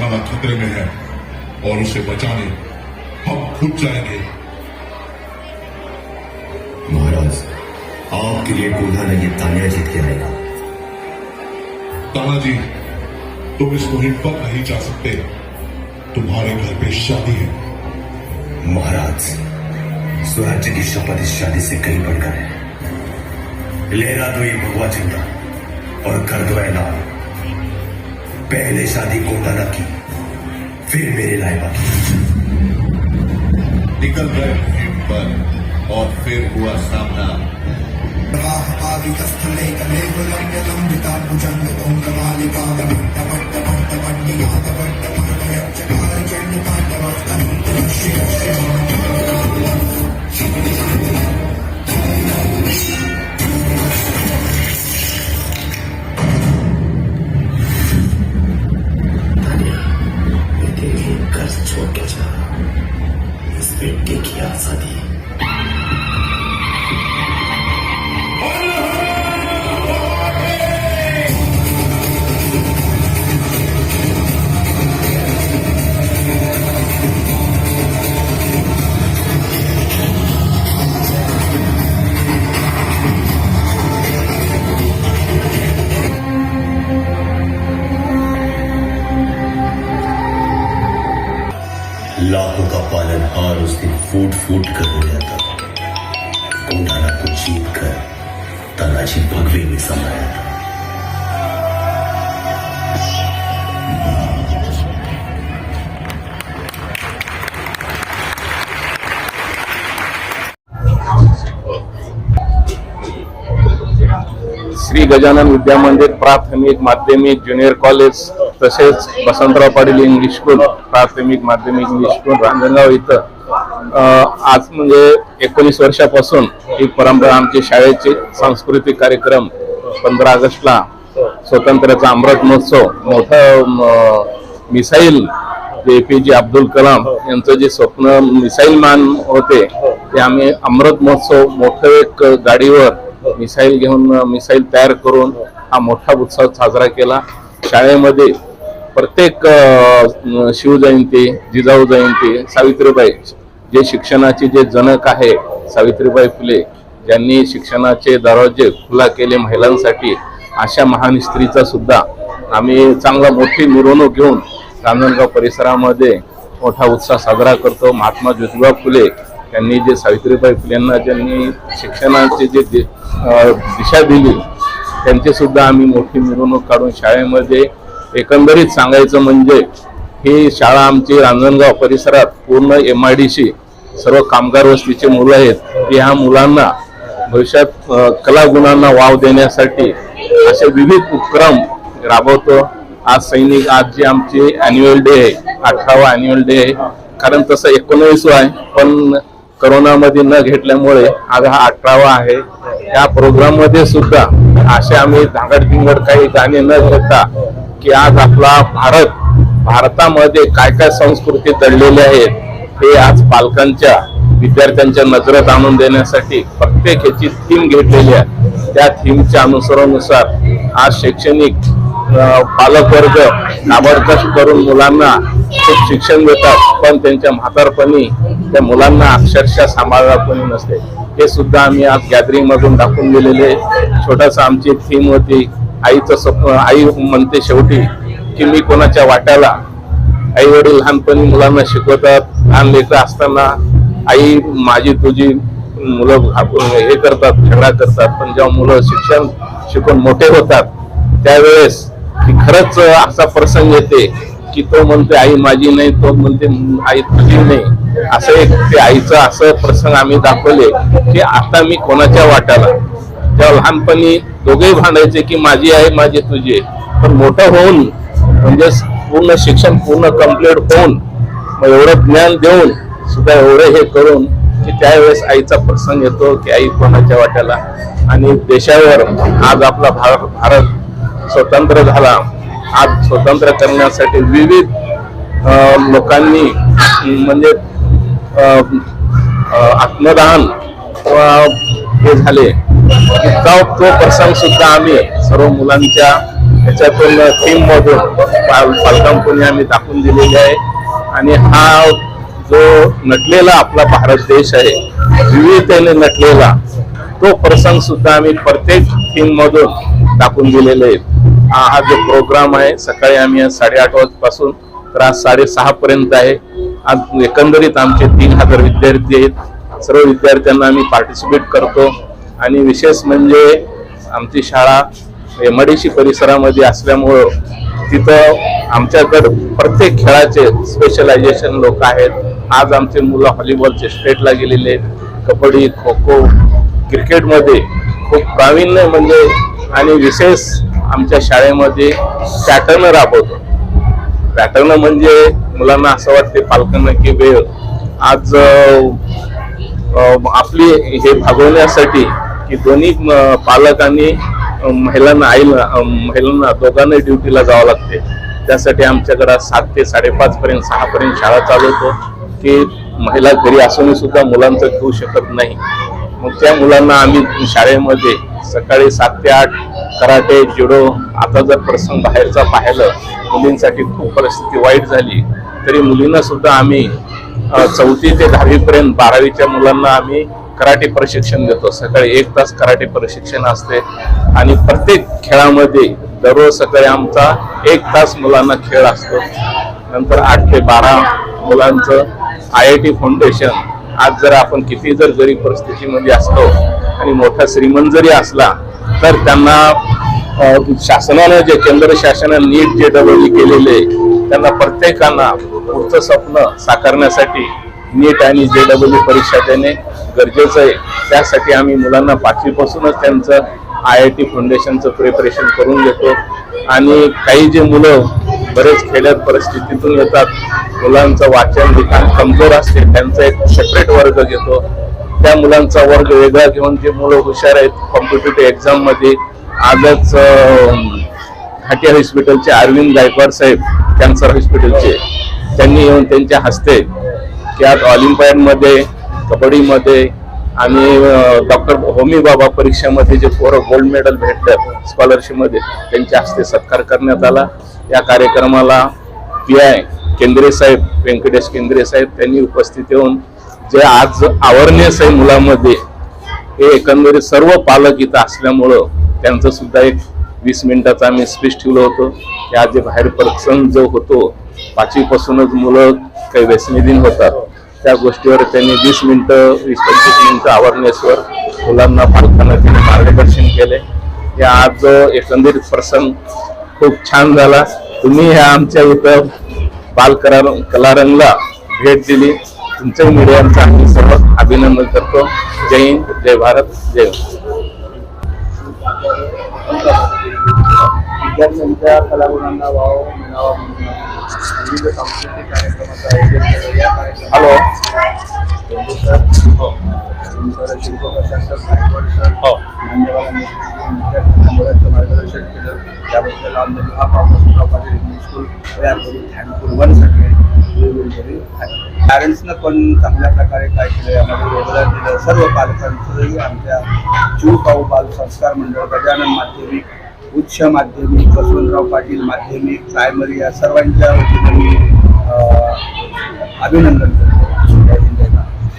जमाना खतरे में है और उसे बचाने हम खुद जाएँगे। महाराज आपके लिए गोधा ने ये तालियाँ जीत के आएगा तानाजी तुम इस मुहिम पर नहीं जा सकते। तुम्हारे घर पे शादी है। महाराज स्वराज्य की शपथ इस शादी से कहीं बढ़कर है। लहरा दो ये भगवा झंडा और कर दो ऐलान। पहले शादी गोंडाना की फिर मेरे लाइबा की निकल गए पर और फिर हुआ सामना। प्रवाहपावितस्थले कलेवलम्ब्य लाखों का पालनहार उस दिन फूट फूट कर रोया था गोंडाना को जीत कर तानाजी भगवे में समाया था। श्री गजानन विद्या मंदिर प्राथमिक माध्यमिक जूनियर कॉलेज तसेच वसंतराव पाटील इंग्लिश स्कूल प्राथमिक माध्यमिक इंग्लिश स्कूल रांजणगाव इथं आज म्हणजे एकोणीस वर्षापासून ही परंपरा आमची शाळेचे सांस्कृतिक कार्यक्रम पंधरा ऑगस्टला स्वातंत्र्याचा अमृत महोत्सव मोठा मिसाईल जे ए पी जे अब्दुल कलाम यांचं जे स्वप्न मिसाईल मान होते ते आम्ही अमृत महोत्सव मोठं एक गाडीवर मिसाईल घेऊन मिसाईल तयार करून हा मोठा उत्सव साजरा केला. शाळेमध्ये प्रत्येक शिवजयंती जिजाऊ जयंती सावित्रीबाई जे शिक्षणाचे जे जनक आहे सावित्रीबाई फुले ज्यांनी शिक्षणाचे दरवाजे खुला केले महिलांसाठी अशा महान स्त्रीचा सुद्धा आम्ही चांगला मोठी मिरवणूक घेऊन रांजणगाव परिसरामध्ये मोठा उत्साह साजरा करतो. महात्मा ज्योतिबा फुले त्यांनी जे सावित्रीबाई फुलेंना ज्यांनी शिक्षणाची जे दि- दिशा दिली त्यांची सुद्धा आम्ही मोठी मिरवणूक काढून शाळेमध्ये एकंदरीत सांगायचं म्हणजे ही शाळा आमची रांजणगाव परिसरात पूर्ण एम आय डी सी सर्व कामगार वस्तीचे मुलं आहेत. की ह्या मुलांना भविष्यात कलागुणांना वाव देण्यासाठी असे विविध उपक्रम राबवतो. आज सैनिक आज जी आमची अॅन्युअल डे आहे अठरावा अॅन्युअल डे आहे. कारण तसं एकोणवीस आहे पण करोनामध्ये न घेतल्यामुळे आज हा अठरावा आहे. या प्रोग्राममध्ये सुद्धा असे आम्ही धांगडधिंगड काही गाणे न घेता की आज आपला भारत भारतामध्ये काय काय संस्कृती दडलेल्या आहेत हे आज पालकांच्या विद्यार्थ्यांच्या नजरेत आणून देण्यासाठी प्रत्येक ह्याची थीम घेतलेली आहे. त्या थीमच्या अनुसरानुसार आज शैक्षणिक पालकवर्ग नाबडकश करून मुलांना खूप शिक्षण देतात पण त्यांच्या म्हातारपणी त्या मुलांना अक्षरशः सांभाळला कोणी नसते. हे सुद्धा आम्ही आज गॅदरिंगमधून दाखवून दिलेले छोटासा आमची थीम होती आईचं स्वप्न आई म्हणते शेवटी की मी कोणाच्या वाट्याला आई वडील लहानपणी मुलांना शिकवतात लहान लेकर असताना आई माझी तुझी मुलं हे करतात झगडा करतात पण जेव्हा मुलं शिक्षण शिकून मोठे होतात त्यावेळेस की खरंच असा प्रसंग येते की तो म्हणते आई माझी नाही तो म्हणते आई तुझी नाही. असं एक ते आईचं असं प्रसंग आम्ही दाखवले की आता मी कोणाच्या वाट्याला? तेव्हा लहानपणी दोघेही भांडायचे की माझी आहे माझी तुझी आहे पण मोठं होऊन म्हणजे पूर्ण शिक्षण पूर्ण कंप्लीट होऊन मग एवढं ज्ञान देऊन सुद्धा एवढं हे करून की त्यावेळेस आईचा प्रसंग येतो की आई कोणाच्या वाट्याला. आणि देशावर आज आपला भारत भारत स्वतंत्र झाला. आज स्वतंत्र करण्यासाठी विविध लोकांनी म्हणजे आत्मदान हे झाले. की तो प्रसंग सुद्धा आम्ही सर्व मुलांच्या त्याच्यातून थीम मधून पाल आम्ही दाखवून दिलेले आहे. आणि हा जो नटलेला आपला भारत देश आहे विविधतेने नटलेला तो प्रसंग सुद्धा आम्ही प्रत्येक थीम मधून दाखवून दिलेले आहेत हा हा जो प्रोग्राम आहे सकाळी आम्ही साडेआठ वाजपासून तर आज साडेसहा पर्यंत आहे. आज एकंदरीत आमचे तीन हजार विद्यार्थी आहेत. सर्व विद्यार्थ्यांना आम्ही पार्टिसिपेट करतो. आणि विशेष म्हणजे आमची शाळा एमआडीसी परिसरामध्ये असल्यामुळं तिथं आमच्याकडं प्रत्येक खेळाचे स्पेशलायझेशन लोक आहेत. आज आमचे मुलं व्हॉलीबॉलचे स्टेटला गेलेले आहेत. कबड्डी खो खो क्रिकेटमध्ये खूप प्रावीण्य म्हणजे आणि विशेष आमच्या शाळेमध्ये पॅटर्न राबवतो. पॅटर्न म्हणजे मुलांना असं वाटते पालकांना की वेळ. आज आपली हे भागवण्यासाठी की दोन्ही पालक आणि महिलांना आईला महिलांना दोघांना ड्युटीला जावं लागते. त्यासाठी आमच्याकडे सात ते साडेपाच पर्यंत सहा पर्यंत शाळा चालवतो की महिला घरी असूनही सुद्धा मुलांचं घेऊ शकत नाही. मग त्या मुलांना आम्ही शाळेमध्ये सकाळी सात ते आठ कराटे जुडो आता जर प्रसंग बाहेरचा पाहिलं मुलींसाठी खूप परिस्थिती वाईट झाली. तरी मुलींना सुद्धा आम्ही चौथी ते दहावीपर्यंत बारावीच्या मुलांना आम्ही कराटे प्रशिक्षण देतो. सकाळी एक तास कराटे प्रशिक्षण असते. आणि प्रत्येक खेळामध्ये दररोज सकाळी आमचा एक तास मुलांना खेळ असतो. नंतर आठ ते बारा मुलांचं आय आय टी फाउंडेशन आज जर आपण किती जर गरीब परिस्थितीमध्ये असलो आणि मोठा श्रीमंत जरी असला तर त्यांना शासनानं जे केंद्र शासनानं नीट जे डबल केलेले त्यांना प्रत्येकांना पुढचं स्वप्न साकारण्यासाठी नीट आणि जे डबल परीक्षा देणे गरजेचं आहे. त्यासाठी आम्ही मुलांना पाचवीपासूनच त्यांचं आय आय टी फाउंडेशनचं प्रिपरेशन करून घेतो. आणि काही जे मुलं बरेच खेड्यात परिस्थितीतून येतात मुलांचं वाचन लिखाण कमजोर असते त्यांचा एक सेपरेट वर्ग घेतो. त्या मुलांचा वर्ग वेगळा घेऊन जे मुलं हुशार आहेत कॉम्पिटेटिव्ह एक्झाममध्ये आजच हाटिया हॉस्पिटलचे अरविंद गायकवाड साहेब कॅन्सर हॉस्पिटलचे त्यांनी येऊन त्यांच्या हस्ते त्यात आज कबड्डीमध्ये आणि डॉक्टर होमी बाबा परीक्षेमध्ये जे पोरं गोल्ड मेडल भेटतात स्कॉलरशिपमध्ये त्यांच्या हस्ते सत्कार करण्यात आला. या कार्यक्रमाला पी आय केंद्रे साहेब व्यंकटेश केंद्रे साहेब त्यांनी उपस्थित येऊन जे आज अवेअरनेस आहे मुलामध्ये हे एकंदरीत सर्व पालक इथं असल्यामुळं त्यांचं सुद्धा एक वीस मिनिटाचा आम्ही स्पीच ठेवलं होतं. की आज जे बाहेर प्रसंग जो होतो पाचवीपासूनच मुलं काही व्यसनिधीन होतात. त्या गोष्टीवर त्यांनी वीस मिनिटं वीस पंचवीस मिनिटं अवेअरनेसवर मुलांना पालकांना त्यांनी मार्गदर्शन केले. या आज जो एकंदरीत प्रसंग खूप छान झाला. तुम्ही ह्या आमच्या इथं बालकला कलारंगला भेट दिली. तुमच्या मीडियांचं आम्ही सर्व अभिनंदन करतो. जय हिंद जय भारत जय विद्यार्थ्यांच्या कलागुणांना वाव मिळावा म्हणून विविध सांस्कृतिक कार्यक्रमाचं आयोजन केलं या हॅलो. गायकवाड सर. मान्यवरांनी विद्यार्थ्यांना बऱ्याचचं मार्गदर्शन केलं. त्याबद्दल आमच्या पाटील इंग्लिश स्कूल तयार करून थँकफुल वन सगळे पॅरेंट्सनं पण चांगल्या प्रकारे काय केलं यामध्ये योगदान दिलं. सर्व पालकांचंही आमच्या जीव पाऊ बाल संस्कार मंडळ गजानन माध्यमिक उच्च माध्यमिक वसंतराव पाटील माध्यमिक प्रायमरी या सर्वांच्या वतीनं मी अभिनंदन करतो.